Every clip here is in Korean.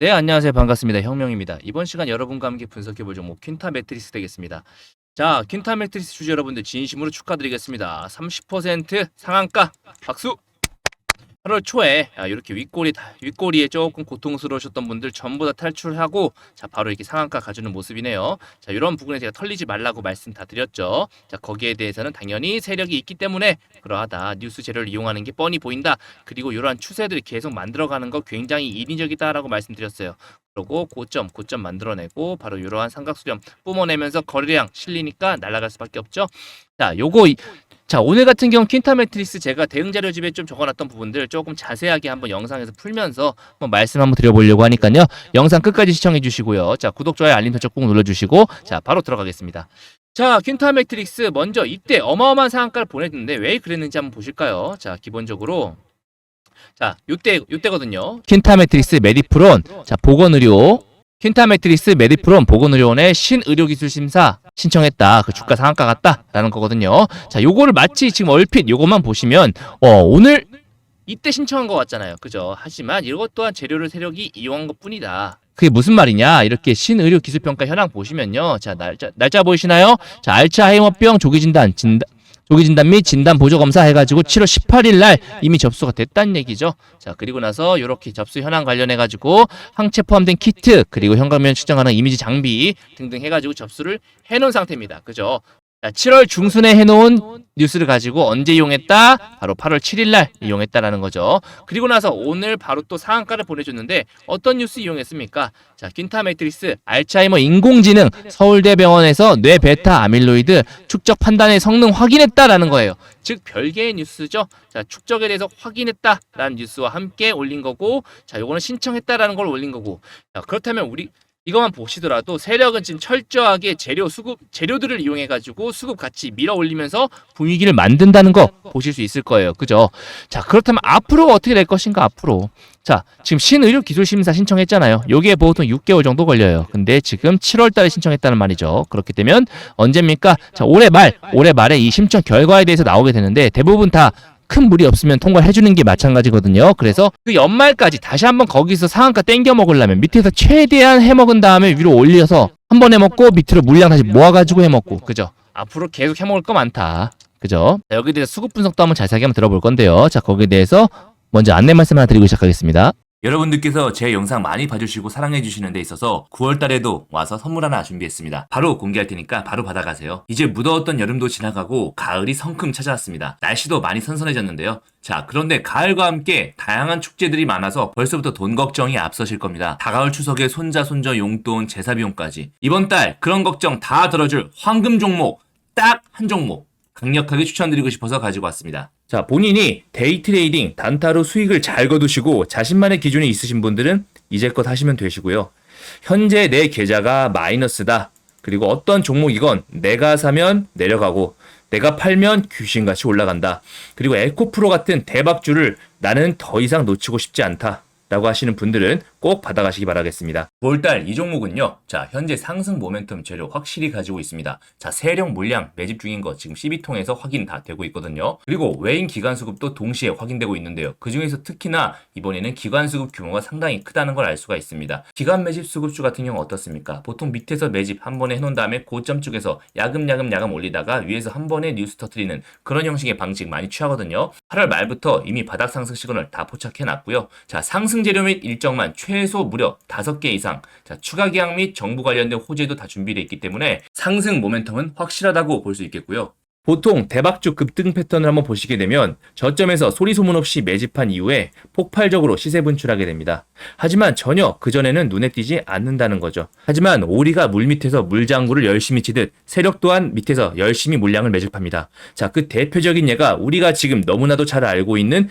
네, 안녕하세요. 반갑습니다. 혁명입니다. 이번 시간 여러분과 함께 분석해 볼 종목 퀸타 매트리스 되겠습니다. 자, 퀸타 매트리스 주주 여러분들 진심으로 축하드리겠습니다. 30% 상한가 박수! 8월 초에 아, 이렇게 윗꼬리 다- 윗꼬리에 조금 고통스러우셨던 분들 전부 다 탈출하고 자 바로 이렇게 상한가 가주는 모습이네요. 자 이런 부분에 제가 털리지 말라고 말씀 다 드렸죠. 자 거기에 대해서는 당연히 세력이 있기 때문에 그러하다 뉴스 재료를 이용하는 게 뻔히 보인다. 그리고 이러한 추세들이 계속 만들어가는 거 굉장히 인위적이다라고 말씀드렸어요. 그리고 고점 고점 만들어내고 바로 이러한 삼각수렴 뿜어내면서 거래량 실리니까 날아갈 수밖에 없죠. 자 요거 이- 자 오늘 같은 경우 퀸타 매트리스 제가 대응 자료집에 좀 적어놨던 부분들 조금 자세하게 한번 영상에서 풀면서 한번 말씀 한번 드려보려고 하니까요. 영상 끝까지 시청해 주시고요. 자 구독 좋아요 알림 설정 꼭 눌러주시고 자 바로 들어가겠습니다. 자 퀸타 매트릭스 먼저 이때 어마어마한 상한가를 보냈는데 왜 그랬는지 한번 보실까요? 자 기본적으로. 자 요때 요때거든요. 퀸타 매트릭스 메디프론. 자 보건의료. 퀸타 매트리스 메디프롬 보건의료원의 신의료기술 심사 신청했다. 그 주가 상한가 같다라는 거거든요. 자, 요거를 마치 지금 얼핏 요것만 보시면 어, 오늘 이때 신청한 것 같잖아요. 그죠? 하지만 이것 또한 재료를 세력이 이용한 것 뿐이다. 그게 무슨 말이냐? 이렇게 신의료 기술 평가 현황 보시면요. 자, 날짜 날짜 보이시나요? 자, 알츠하이머병 조기 진단 진단 조기 진단 및 진단 보조 검사 해가지고 7월 18일 날 이미 접수가 됐다는 얘기죠. 자 그리고 나서 이렇게 접수 현황 관련해 가지고 항체 포함된 키트 그리고 현관면 측정하는 이미지 장비 등등 해가지고 접수를 해놓은 상태입니다. 그죠? 자, 7월 중순에 해놓은 뉴스를 가지고 언제 이용했다? 바로 8월 7일 날 이용했다라는 거죠. 그리고 나서 오늘 바로 또 상한가를 보내줬는데 어떤 뉴스 이용했습니까? 자, 킨타 매트리스 알츠하이머 인공지능 서울대병원에서 뇌 베타 아밀로이드 축적 판단의 성능 확인했다라는 거예요. 즉 별개의 뉴스죠. 자, 축적에 대해서 확인했다라는 뉴스와 함께 올린 거고, 자, 요거는 신청했다라는 걸 올린 거고. 자, 그렇다면 우리 이것만 보시더라도 세력은 지금 철저하게 재료 수급 재료들을 이용해 가지고 수급 같이 밀어 올리면서 분위기를 만든다는 거 보실 수 있을 거예요. 그죠? 자, 그렇다면 앞으로가 어떻게 될 것인가 앞으로. 자, 지금 신의료 기술 심사 신청했잖아요. 요게 보통 6개월 정도 걸려요. 근데 지금 7월 달에 신청했다는 말이죠. 그렇게 되면 언제입니까? 자, 올해 말, 올해 말에 이 심청 결과에 대해서 나오게 되는데 대부분 다 큰 무리 없으면 통과를 해주는 게 마찬가지거든요. 그래서 그 연말까지 다시 한번 거기서 상한가 땡겨 먹으려면 밑에서 최대한 해 먹은 다음에 위로 올려서 한 번 해 먹고 밑으로 물량 다시 모아 가지고 해 먹고 그죠? 앞으로 계속 해 먹을 거 많다. 그죠? 자, 여기에 대해서 수급 분석도 한번 자세하게 한번 들어볼 건데요. 자 거기에 대해서 먼저 안내 말씀 하나 드리고 시작하겠습니다. 여러분들께서 제 영상 많이 봐주시고 사랑해주시는 데 있어서 9월달에도 와서 선물 하나 준비했습니다. 바로 공개할 테니까 바로 받아가세요. 이제 무더웠던 여름도 지나가고 가을이 성큼 찾아왔습니다. 날씨도 많이 선선해졌는데요. 자, 그런데 가을과 함께 다양한 축제들이 많아서 벌써부터 돈 걱정이 앞서실 겁니다. 다가올 추석에 손자, 손녀 용돈, 제사 비용까지. 이번 달 그런 걱정 다 들어줄 황금 종목 딱 한 종목 강력하게 추천드리고 싶어서 가지고 왔습니다. 자, 본인이 데이 트레이딩, 단타로 수익을 잘 거두시고 자신만의 기준이 있으신 분들은 이제껏 하시면 되시고요. 현재 내 계좌가 마이너스다. 그리고 어떤 종목이건 내가 사면 내려가고 내가 팔면 귀신같이 올라간다. 그리고 에코프로 같은 대박주를 나는 더 이상 놓치고 싶지 않다. 라고 하시는 분들은 꼭 받아가시기 바라겠습니다. 9월달 이 종목은요. 자, 현재 상승 모멘텀 재료 확실히 가지고 있습니다. 자, 세력 물량 매집 중인 거 지금 12통에서 확인 다 되고 있거든요. 그리고 외인 기관 수급도 동시에 확인되고 있는데요. 그 중에서 특히나 이번에는 기관 수급 규모가 상당히 크다는 걸 알 수가 있습니다. 기관 매집 수급주 같은 경우 어떻습니까? 보통 밑에서 매집 한 번에 해놓은 다음에 고점 쪽에서 야금야금 야금 올리다가 위에서 한 번에 뉴스 터트리는 그런 형식의 방식 많이 취하거든요. 8월 말부터 이미 바닥 상승 시그널 다 포착해 놨고요. 자, 상승 재료 및 일정만 최소 무려 5개 이상. 자, 추가 계약 및 정부 관련된 호재도 다 준비되어 있기 때문에 상승 모멘텀은 확실하다고 볼 수 있겠고요. 보통 대박주 급등 패턴을 한번 보시게 되면 저점에서 소리 소문 없이 매집한 이후에 폭발적으로 시세 분출하게 됩니다. 하지만 전혀 그전에는 눈에 띄지 않는다는 거죠. 하지만 오리가 물 밑에서 물장구를 열심히 치듯 세력 또한 밑에서 열심히 물량을 매집합니다. 자, 그 대표적인 예가 우리가 지금 너무나도 잘 알고 있는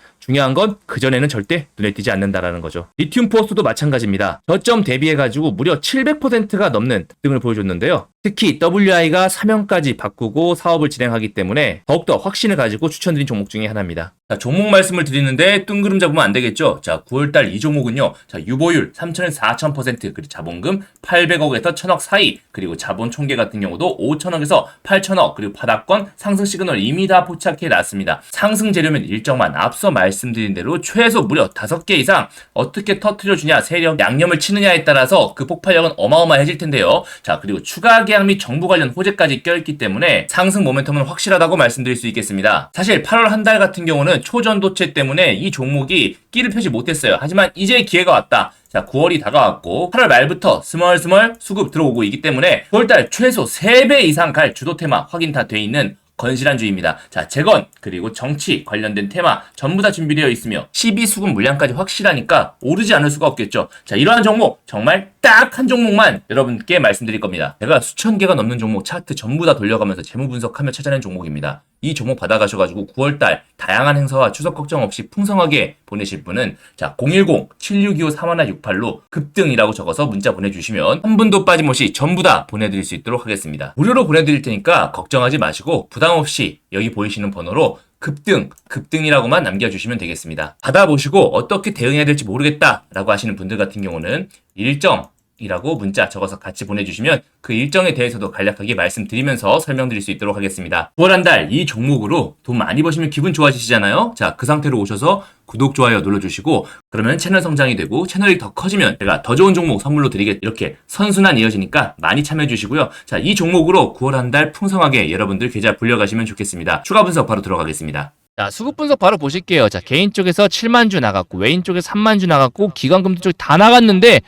중요한 건 그전에는 절대 눈에 띄지 않는다라는 거죠. 리튬 포스도 마찬가지입니다. 저점 대비해가지고 무려 700%가 넘는 등을 보여줬는데요. 특히 WI가 사명까지 바꾸고 사업을 진행하기 때문에 더욱더 확신을 가지고 추천드린 종목 중에 하나입니다. 자, 종목 말씀을 드리는데 뜬구름 잡으면 안 되겠죠? 자, 9월달 이 종목은요. 자, 유보율 3천에서 4,000% 그리고 자본금 800억에서 1,000억 사이 그리고 자본 총계 같은 경우도 5천억에서 8천억 그리고 바닥권 상승 시그널 이미 다 포착해 놨습니다. 상승 재료면 일정만 앞서 말씀드린 대로 최소 무려 5개 이상 어떻게 터트려 주냐 세력 양념을 치느냐에 따라서 그 폭발력은 어마어마해질 텐데요. 자, 그리고 추가 계약 및 정부 관련 호재까지 껴있기 때문에 상승 모멘텀은 확실하다고 말씀드릴 수 있겠습니다. 사실 8월 한 달 같은 경우는 초전도체 때문에 이 종목이 끼를 펴지 못했어요. 하지만 이제 기회가 왔다. 자, 9월이 다가왔고 8월 말부터 스멀스멀 수급 들어오고 있기 때문에 9월달 최소 3배 이상 갈 주도 테마 확인 다 돼 있는 건실한 주입니다. 자, 재건 그리고 정치 관련된 테마 전부 다 준비되어 있으며 12수급 물량까지 확실하니까 오르지 않을 수가 없겠죠. 자, 이러한 종목 정말 딱 한 종목만 여러분께 말씀드릴 겁니다. 제가 수천 개가 넘는 종목 차트 전부 다 돌려가면서 재무 분석하며 찾아낸 종목입니다. 이 종목 받아가셔가지고 9월달 다양한 행사와 추석 걱정 없이 풍성하게 보내실 분은 자 010-7625-3168로 급등이라고 적어서 문자 보내주시면 한 분도 빠짐없이 전부 다 보내드릴 수 있도록 하겠습니다. 무료로 보내드릴 테니까 걱정하지 마시고 부담 없이 여기 보이시는 번호로 급등, 급등이라고만 남겨주시면 되겠습니다. 받아보시고 어떻게 대응해야 될지 모르겠다라고 하시는 분들 같은 경우는 일정, 이라고 문자 적어서 같이 보내주시면 그 일정에 대해서도 간략하게 말씀드리면서 설명드릴 수 있도록 하겠습니다. 9월 한 달 이 종목으로 돈 많이 버시면 기분 좋아지시잖아요? 자, 그 상태로 오셔서 구독, 좋아요 눌러주시고 그러면 채널 성장이 되고 채널이 더 커지면 제가 더 좋은 종목 선물로 드리겠 이렇게 선순환 이어지니까 많이 참여해 주시고요. 자, 이 종목으로 9월 한 달 풍성하게 여러분들 계좌 불려가시면 좋겠습니다. 추가 분석 바로 들어가겠습니다. 자, 수급 분석 바로 보실게요. 자, 개인 쪽에서 7만 주 나갔고, 외인 쪽에서 3만 주 나갔고, 기관금도 쪽다 나갔는데,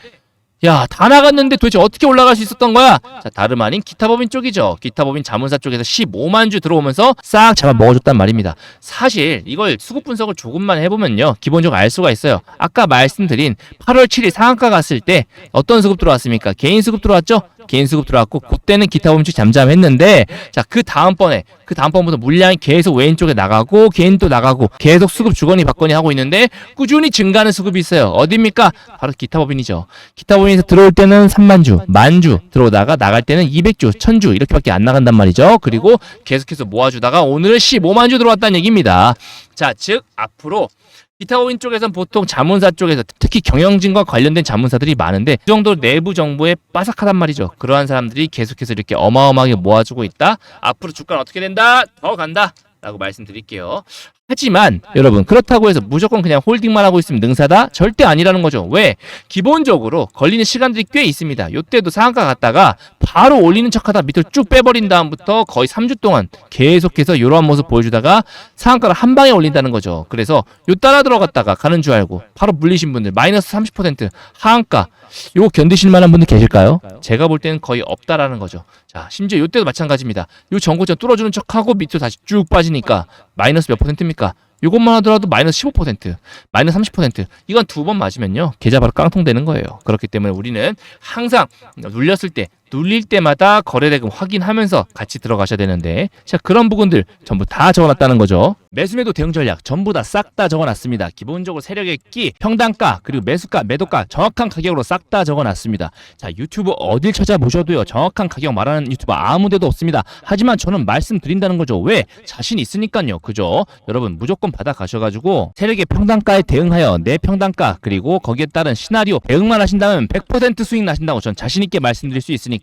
야, 다 나갔는데 도대체 어떻게 올라갈 수 있었던 거야? 자, 다름 아닌 기타법인 쪽이죠. 기타법인 자문사 쪽에서 15만 주 들어오면서 싹 잡아 먹어줬단 말입니다. 사실 이걸 수급 분석을 조금만 해보면요. 기본적으로 알 수가 있어요. 아까 말씀드린 8월 7일 상한가 갔을 때 어떤 수급 들어왔습니까? 개인 수급 들어왔죠? 개인 수급 들어왔고 그때는 기타 쪽 잠잠했는데 자, 그 다음번에 그 다음번부터 물량이 계속 외인 쪽에 나가고 개인 또 나가고 계속 수급 주거니 받거니 하고 있는데 꾸준히 증가하는 수급이 있어요. 어디입니까? 바로 기타 법인이죠. 기타 법인에서 들어올 때는 3만 주, 만 주 들어오다가 나갈 때는 200주, 1000주 이렇게밖에 안 나간단 말이죠. 그리고 계속해서 모아주다가 오늘은 15만 주 들어왔다는 얘기입니다. 자, 즉 앞으로 기타오인 쪽에선 보통 자문사 쪽에서 특히 경영진과 관련된 자문사들이 많은데 그 정도 내부 정보에 빠삭하단 말이죠. 그러한 사람들이 계속해서 이렇게 어마어마하게 모아주고 있다. 앞으로 주가는 어떻게 된다? 더 간다. 라고 말씀드릴게요. 하지만 여러분 그렇다고 해서 무조건 그냥 홀딩만 하고 있으면 능사다? 절대 아니라는 거죠. 왜? 기본적으로 걸리는 시간들이 꽤 있습니다. 요때도 상한가 갔다가 바로 올리는 척하다 밑으로 쭉 빼버린 다음부터 거의 3주 동안 계속해서 이러한 모습 보여주다가 상한가를 한 방에 올린다는 거죠. 그래서 요 따라 들어갔다가 가는 줄 알고 바로 물리신 분들 마이너스 30% 하한가 요거 견디실 만한 분들 계실까요? 제가 볼 때는 거의 없다라는 거죠. 자, 심지어 요때도 마찬가지입니다. 요 전고점 뚫어주는 척하고 밑으로 다시 쭉 빠지니까 마이너스 몇 퍼센트입니까? 요것만 하더라도 마이너스 15%, 마이너스 30%. 이건 두 번 맞으면요. 계좌 바로 깡통되는 거예요. 그렇기 때문에 우리는 항상 눌렸을 때, 눌릴 때마다 거래대금 확인하면서 같이 들어가셔야 되는데, 자, 그런 부분들 전부 다 적어놨다는 거죠. 매수매도 대응 전략 전부 다 싹 다 적어놨습니다. 기본적으로 세력의 끼, 평단가, 그리고 매수가, 매도가 정확한 가격으로 싹 다 적어놨습니다. 자, 유튜브 어딜 찾아보셔도요. 정확한 가격 말하는 유튜버 아무 데도 없습니다. 하지만 저는 말씀드린다는 거죠. 왜? 자신 있으니까요. 그죠? 여러분 무조건 받아 가셔가지고 세력의 평단가에 대응하여 내 평단가 그리고 거기에 따른 시나리오 대응만 하신다면 100% 수익 나신다고 전 자신 있게 말씀드릴 수 있으니까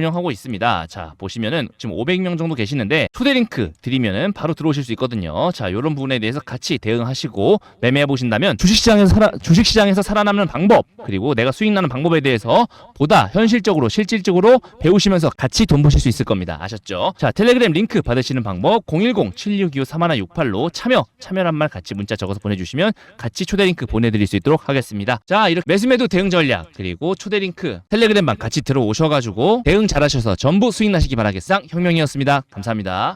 영하고 있습니다. 자, 보시면은 지금 500명 정도 계시는데 초대 링크 드리면은 바로 들어오실 수 있거든요. 자, 이런 부분에 대해서 같이 대응하시고 매매해 보신다면 주식시장에서 살아 주식시장에서 살아남는 방법 그리고 내가 수익 나는 방법에 대해서 보다 현실적으로 실질적으로 배우시면서 같이 돈 버실 수 있을 겁니다. 아셨죠? 자, 텔레그램 링크 받으시는 방법 010-7625-3168로 참여 참여란 말 같이 문자 적어서 보내주시면 같이 초대 링크 보내드릴 수 있도록 하겠습니다. 자, 이렇게 매수매도 대응 전략 그리고 초대 링크 텔레그램방 같이 들어오셔가지고 대응 잘하셔서 전부 수익 나시기 바라겠상 혁명이었습니다. 감사합니다.